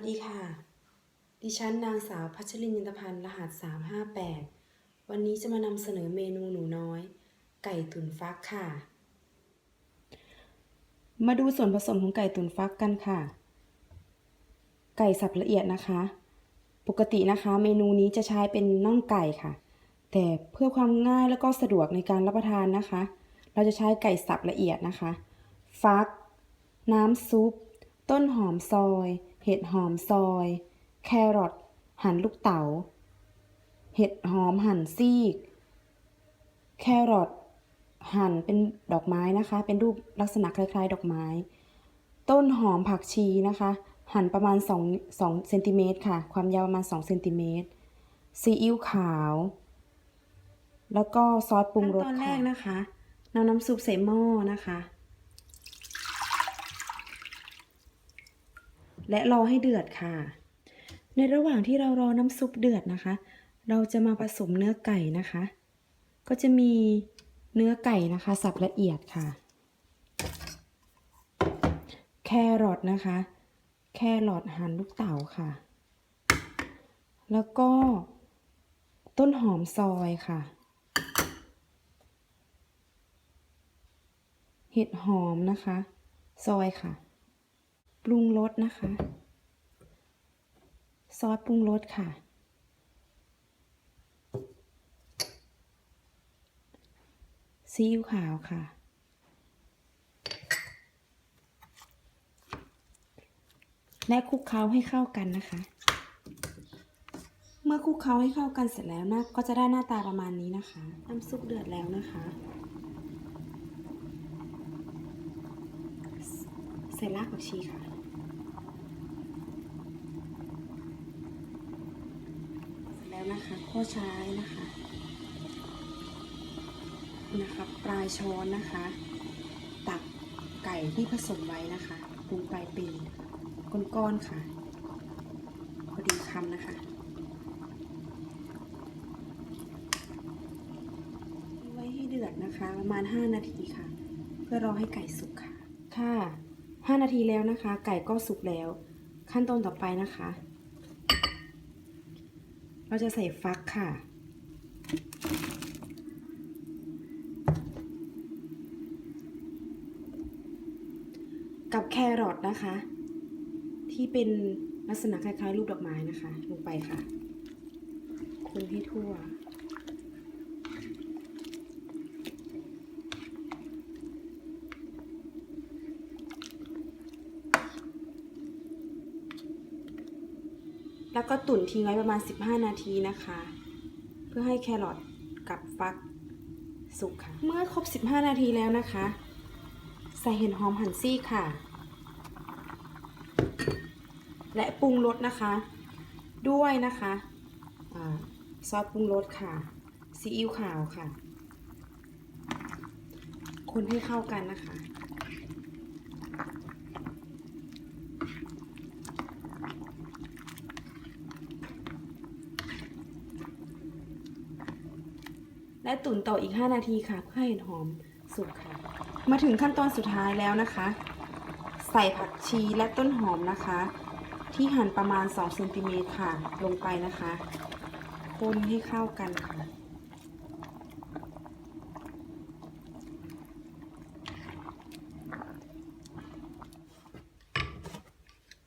สวัสดิฉันนางสาวพัชรินยินตพันธ์รหัส 358 วันนี้จะมานำเสนอเมนูหนูน้อย ไก่ตุ๋นฟักค่ะ มาดูส่วนผสมของไก่ตุ๋นฟักกันค่ะ ไก่สับละเอียดนะคะ ปกตินะคะ เมนูนี้จะใช้เป็นน่องไก่ค่ะ แต่เพื่อความง่ายแล้วก็สะดวกในการรับประทานนะคะ เราจะใช้ไก่สับละเอียดนะคะ ฟัก น้ำซุป ต้นหอมซอย เห็ดหอมซอย แครอทหั่นลูกเต๋า เห็ดหอมหั่นซีก แครอทหั่นเป็นดอกไม้นะคะ เป็นรูปลักษณะคล้าย ๆ ดอกไม้ ต้นหอมผักชีนะคะ หั่นประมาณ2 2เซนติเมตรค่ะ ความยาวประมาณ2เซนติเมตร ซีอิ๊วขาว แล้วก็ซอสปรุงรสค่ะตอนแรกนะคะนำน้ำซุปใส่หม้อนะคะ และรอให้เดือดค่ะ ในระหว่างที่เรารอน้ำซุปเดือดนะคะ เราจะมาผสมเนื้อไก่นะคะ ก็จะมีเนื้อไก่นะคะสับละเอียดค่ะ แครอทนะคะ แครอทหั่นลูกเต๋าค่ะ แล้วก็ต้นหอมซอยค่ะ เห็ดหอมนะคะ ซอยค่ะ ปรุงรสนะคะ ซอสปรุงรสค่ะ ซีอิ๊วขาวค่ะ และคลุกเคล้าให้เข้ากันนะคะ เมื่อคลุกเคล้าให้เข้ากันเสร็จแล้วนะก็จะได้หน้าตาประมาณนี้นะคะ น้ำซุปเดือดแล้วนะคะ ใส่รากผักชีค่ะ เสร็จแล้วนะคะก็ใช้นะคะนะคะปลายช้อนนะคะ ตักไก่ที่ผสมไว้นะคะปรุงไปเป็นก้อนๆค่ะพอดีคำนะคะไว้ให้เดือดนะคะ ประมาณ 5 นาทีค่ะ เพื่อรอให้ไก่สุกค่ะ ค่ะ 5 นาทีแล้วนะคะ ไก่ก็สุกแล้ว ขั้นตอนต่อไปนะคะ เราจะใส่ฟักค่ะ กับแครอทนะคะ ที่เป็นลักษณะคล้ายๆรูปดอกไม้นะคะ ลงไปค่ะ คนให้ทั่ว แล้วก็ตุ๋นทิ้งไว้ประมาณ 15 นาทีนะคะ เพื่อให้แครอทกับฟักสุกค่ะ เมื่อครบ 15 นาทีแล้วนะคะ ใส่เห็ดหอมหั่นซี่ค่ะ และปรุงรสนะคะ ด้วยนะคะอซอสปรุงรสค่ะ ซีอิ๊วขาวค่ะ คนให้เข้ากันนะคะ และตุ๋นต่ออีก 5 นาทีค่ะเพื่อให้เห็ดหอมสุกค่ะ มาถึงขั้นตอนสุดท้ายแล้วนะคะ ใส่ผักชีและต้นหอมนะคะ ที่หั่นประมาณ2เซนติเมตรค่ะลงไปนะคะคนให้เข้ากันค่ะ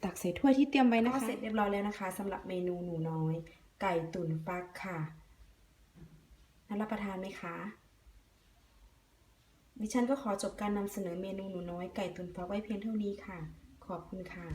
ตักใส่ถ้วยที่เตรียมไว้นะคะ เสร็จเรียบร้อยแล้วนะคะสำหรับเมนูหนูน้อย ไก่ตุ๋นฟักค่ะ น่ารับประทานไหมคะ ดิฉันก็ขอจบการนำเสนอเมนูหนูน้อยไก่ตุ๋นฟักไว้เพียงเท่านี้ค่ะ ขอบคุณค่ะ